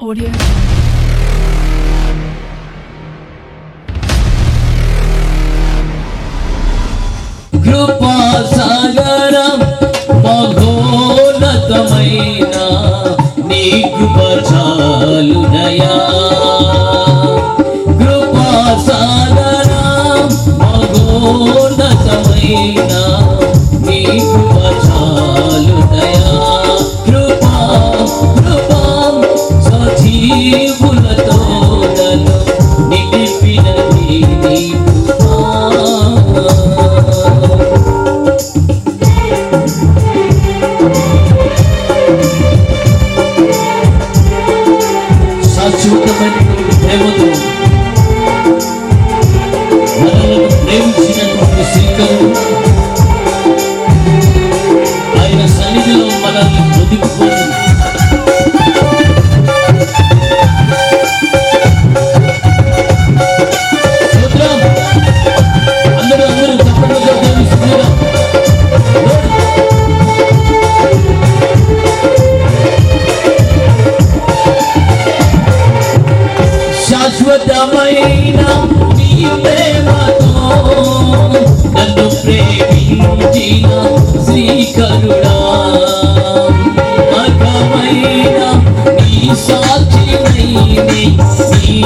Audio. కృపా సాగరం మహోన్నతమైన నీ కృప అద్భుతమైన నీ ప్రేమతో నన్ను ప్రేమించిన శ్రీకరుడా. మగమైన నీ సాక్షిమైన నీ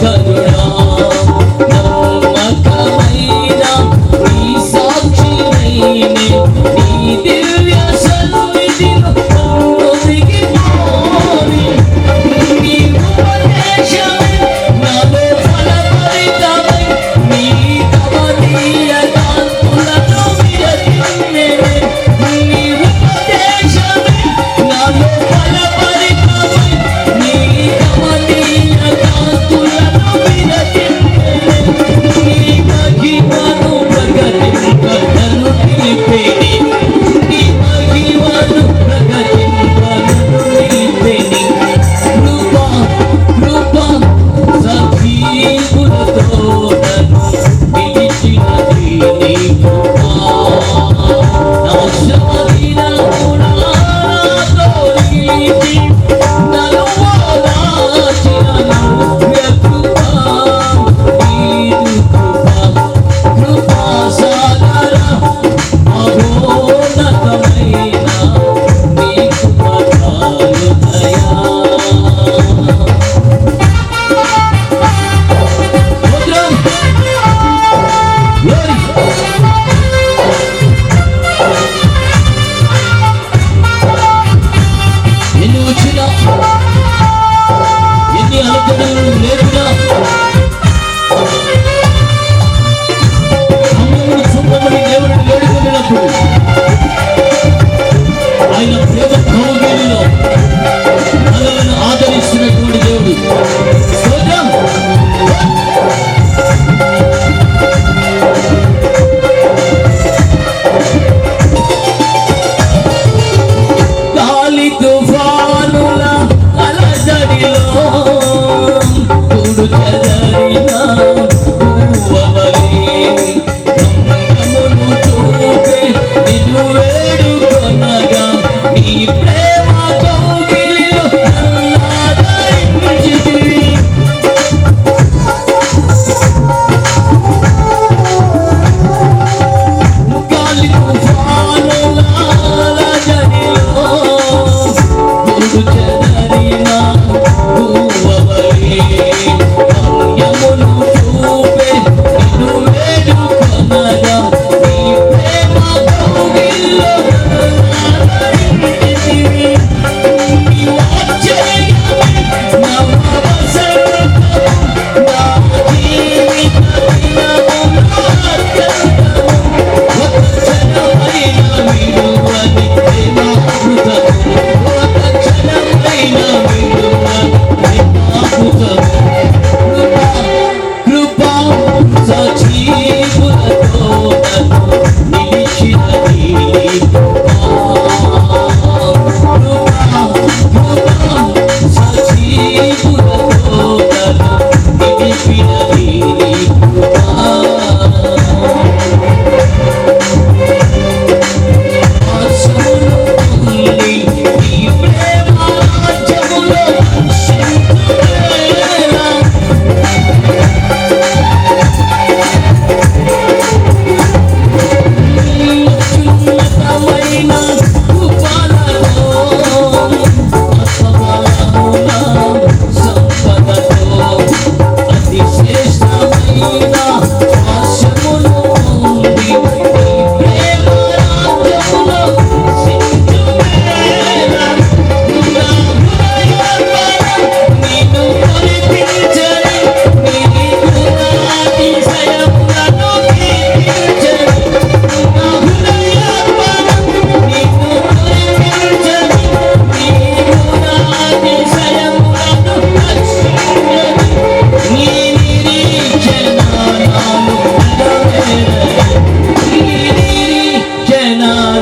上桌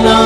না